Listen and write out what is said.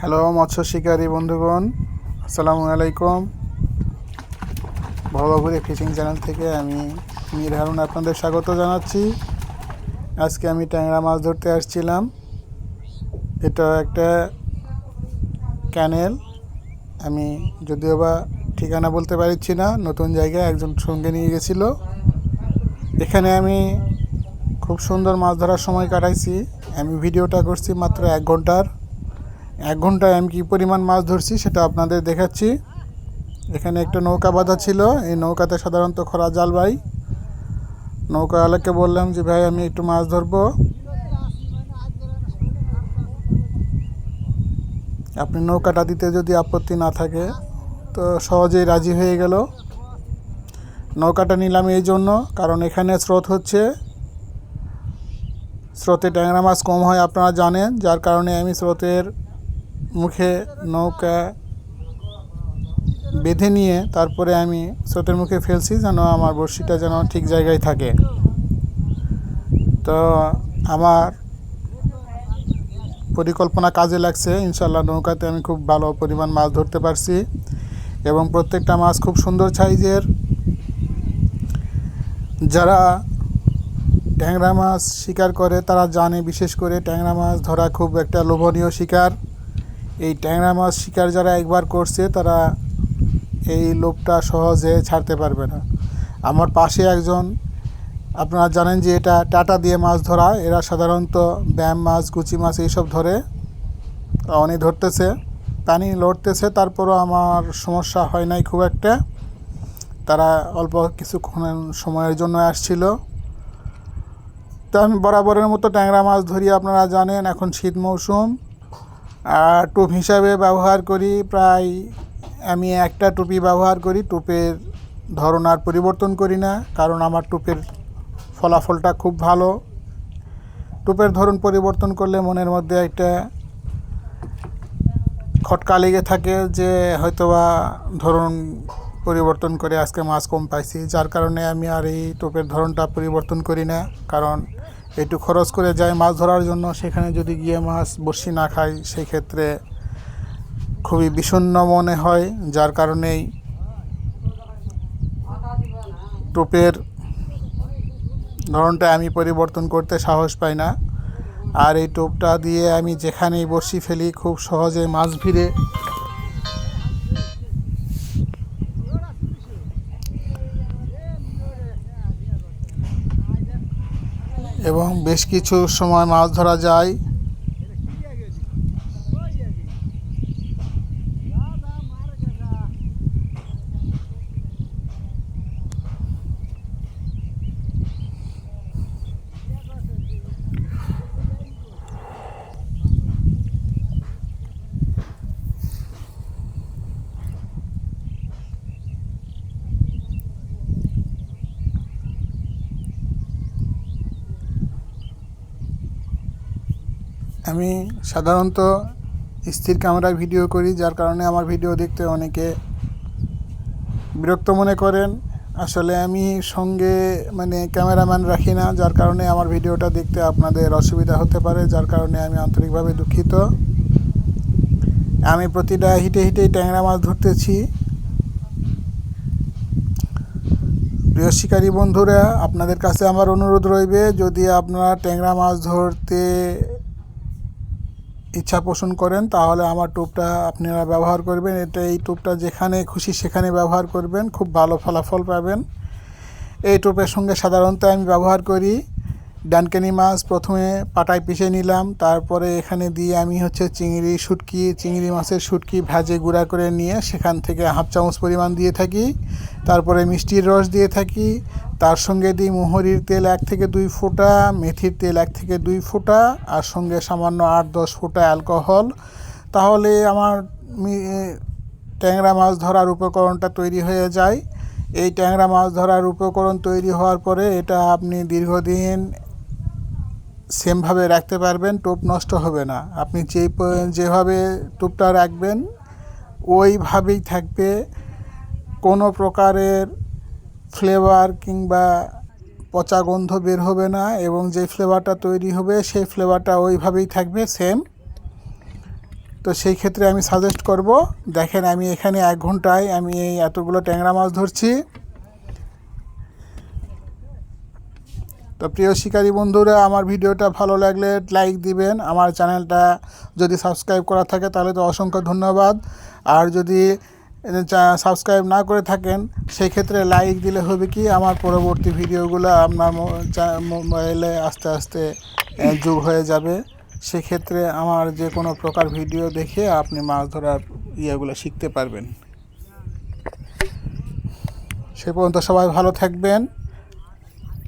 Hello, মৎস্য শিকারী বন্ধুগণ, আসসালামু আলাইকুম। ভবাপুরি ফিশিং চ্যানেল থেকে আমি মীর হারুন আপনাদের স্বাগত জানাচ্ছি। আজকে আমি ট্যাংরা মাছ ধরতে আসছিলাম। এটা একটা ক্যানেল। আমি যদিও বা ঠিকানা বলতে পারছি না, নতুন জায়গায় একজন সঙ্গে নিয়ে গেছিল। এখানে আমি খুব সুন্দর মাছ ধরার সময় কাটাইছি। আমি ভিডিওটা করছি মাত্র এক ঘণ্টার। এক ঘন্টায় আমি কী পরিমাণ মাছ ধরছি সেটা আপনাদের দেখাচ্ছি। এখানে একটা নৌকা বাঁধা ছিল, এই নৌকাতে সাধারণত খরা জাল ভাই নৌকাওয়ালাকে বললাম যে, ভাই, আমি একটু মাছ ধরবো। আপনি নৌকাটা দিতে যদি আপত্তি না থাকে, তো সহজেই রাজি হয়ে গেল। নৌকাটা নিলাম এই জন্য, কারণ এখানে স্রোত হচ্ছে। স্রোতে ট্যাংরা মাছ কম হয়, আপনারা জানেন। যার কারণে আমি স্রোতের মুখে নৌকা বেঁধে নিয়ে তারপরে আমি স্রোতের মুখে ফেলছি যেন আমার বড়শিটা যেন ঠিক জায়গায় থাকে। তো আমার পরিকল্পনা কাজে লাগছে। ইনশাল্লাহ নৌকাতে আমি খুব ভালো পরিমাণ মাছ ধরতে পারছি এবং প্রত্যেকটা মাছ খুব সুন্দর সাইজের। যারা ট্যাংরা মাছ শিকার করে তারা জানে, বিশেষ করে ট্যাংরা মাছ ধরা খুব একটা লোভনীয় শিকার। এই ট্যাংরা মাছ শিকার যারা একবার করছে, তারা এই লোভটা সহজে ছাড়তে পারবে না। আমার পাশে একজন, আপনারা জানেন যে এটা টাটা দিয়ে মাছ ধরা, এরা সাধারণত ব্যাম মাছ গুচি মাছ এইসব ধরে। অনেক ধরতেছে পানি লড়তেছে, তারপরও আমার সমস্যা হয় নাই খুব একটা। তারা অল্প কিছুক্ষণ সময়ের জন্য আসছিল। তো আমি বরাবরের মতো ট্যাংরা মাছ ধরি, আপনারা জানেন, এখন শীত মৌসুম। টোপ হিসাবে ব্যবহার করি। প্রায় আমি একটা টুপি ব্যবহার করি, টোপের ধরন আর পরিবর্তন করি না, কারণ আমার টোপের ফলাফলটা খুব ভালো। টোপের ধরন পরিবর্তন করলে মনের মধ্যে একটা খটকা লেগে থাকে যে হয়তোবা ধরন পরিবর্তন করে আজকে মাছ কম পাইছি, যার কারণে আমি আর এই টোপের ধরনটা পরিবর্তন করি না। কারণ একটু খরচ করে যাই মাছ ধরার জন্য, সেখানে যদি গিয়ে মাছ বসি না খাই সেই ক্ষেত্রে খুবই বিষণ্ণ মনে হয়। যার কারণেই টোপের ধরনটা আমি পরিবর্তন করতে সাহস পাই না। আর এই টোপটা দিয়ে আমি যেখানেই বসি ফেলি, খুব সহজে মাছ ভিড়ে এবং বেশ কিছু সময় মাছ ধরা যায়। আমি সাধারণত স্থির ক্যামেরায় ভিডিও করি, যার কারণে আমার ভিডিও দেখতে অনেকে বিরক্ত মনে করেন। আসলে আমি সঙ্গে মানে ক্যামেরাম্যান রাখি না, যার কারণে আমার ভিডিওটা দেখতে আপনাদের অসুবিধা হতে পারে, যার কারণে আমি আন্তরিকভাবে দুঃখিত। আমি প্রতিটা হিটে হিটেই ট্যাংরা মাছ ধরতেছি। প্রিয় শিকারী বন্ধুরা, আপনাদের কাছে আমার অনুরোধ রইবে, যদি আপনারা ট্যাংরা মাছ ধরতে ইচ্ছা পোষণ করেন, তাহলে আমার টোপটা আপনারা ব্যবহার করবেন। এটা এই টোপটা যেখানে খুশি সেখানে ব্যবহার করবেন, খুব ভালো ফলাফল পাবেন। এই টোপের সঙ্গে সাধারণত আমি ব্যবহার করি ডানকানি মাছ প্রথমে পাটায় পিষে নিলাম, তারপরে এখানে দিয়ে আমি হচ্ছে চিংড়ি, শুটকি, চিংড়ি মাছের শুটকি ভাজে গুঁড়া করে নিয়ে সেখান থেকে হাফ চামচ পরিমাণ দিয়ে থাকি, তারপরে মিষ্টির রস দিয়ে থাকি, তার সঙ্গে দিই মোহরির তেল এক থেকে দুই ফোঁটা, মেথির তেল এক থেকে দুই ফোঁটা, আর সঙ্গে সামান্য আট দশ ফোঁটা অ্যালকোহল। তাহলে আমার ট্যাংরা মাছ ধরার উপকরণটা তৈরি হয়ে যায়। এই ট্যাংরা মাছ ধরার উপকরণ তৈরি হওয়ার পরে এটা আপনি দীর্ঘদিন সেমভাবে রাখতে পারবেন, টোপ নষ্ট হবে না। আপনি যেই যেভাবে টোপটা রাখবেন, ওইভাবেই থাকবে। কোনো প্রকারের ফ্লেভার কিংবা পচা গন্ধ বের হবে না এবং যে ফ্লেভারটা তৈরি হবে, সেই ফ্লেভারটা ওইভাবেই থাকবে, সেম। তো সেই ক্ষেত্রে আমি সাজেস্ট করব, দেখেন আমি এখানে এক ঘন্টায় আমি এই এতগুলো ট্যাংরা মাছ ধরছি। তো প্রিয় শিকারী বন্ধুরা, আমার ভিডিওটা ভালো লাগলে লাইক দিবেন। আমার চ্যানেলটা যদি সাবস্ক্রাইব করা থাকে তাহলে তো অসংখ্য ধন্যবাদ। আর যদি সাবস্ক্রাইব না করে থাকেন সেই ক্ষেত্রে লাইক দিলে হবে কি? আমার পরবর্তী ভিডিওগুলো আপনার মোবাইলে আস্তে আস্তে যোগ হয়ে যাবে। সেক্ষেত্রে আমার যে কোনো প্রকার ভিডিও দেখে আপনি মাছ ধরার ইয়েগুলো শিখতে পারবেন। সে পর্যন্ত সবাই ভালো থাকবেন।